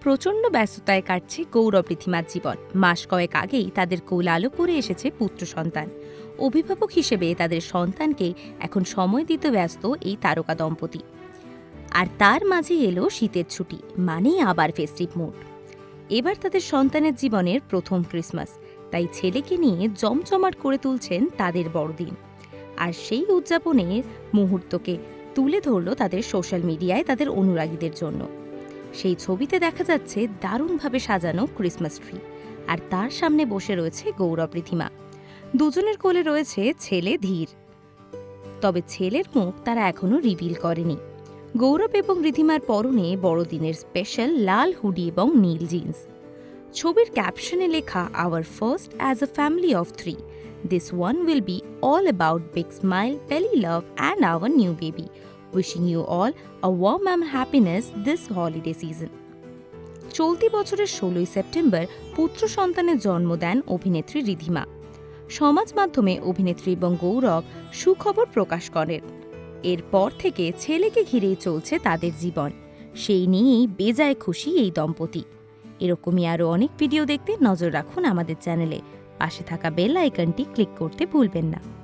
প্রচণ্ড ব্যস্ততায় কাটছে গৌরব রীতিমার জীবন। মাস কয়েক আগেই তাদের কোল আলো করে এসেছে পুত্র সন্তান। অভিভাবক হিসেবে তাদের সন্তানকে এখন সময় দিতে ব্যস্ত এই তারকা দম্পতি। আর তার মাঝে এলো শীতের ছুটি, মানেই আবার ফেস্টিভ মুড এবার তাদের সন্তানের জীবনের প্রথম ক্রিসমাস তাই ছেলেকে নিয়ে জমজমাট করে তুলছেন তাদের বড়দিন। আর সেই উদযাপনের মুহূর্তকে তুলে ধরলো তাদের সোশ্যাল মিডিয়ায় তাদের অনুরাগীদের জন্য। সেই ছবিতে দেখা যাচ্ছে দারুণভাবে সাজানো ক্রিসমাস ট্রি, আর তার সামনে বসে রয়েছে গৌরব রীতিমা দুজনের কোলে রয়েছে ছেলে ধীর। তবে ছেলের মুখ তারা এখনও রিভিল করেনি। গৌরব এবং রীতিমার পরনে বড়দিনের স্পেশাল লাল হুডি এবং নীল জিন্স। ছবির ক্যাপশনে লেখা our first as a family of three this one will be all about big smile পেলি love and our new baby wishing you all a warm and happiness this holiday season চলতি বছরের ষোলোই September পুত্র সন্তানের জন্ম দেন অভিনেত্রী রিধিমা। সমাজ মাধ্যমে অভিনেত্রী এবং গৌরব সুখবর প্রকাশ করেন। এরপর থেকে ছেলেকে ঘিরেই চলছে তাদের জীবন। সেই নিয়েই বেজায় খুশি এই দম্পতি। এরকমই আরও অনেক ভিডিও দেখতে নজর রাখুন আমাদের চ্যানেলে। পাশে থাকা বেল আইকনটি ক্লিক করতে ভুলবেন না।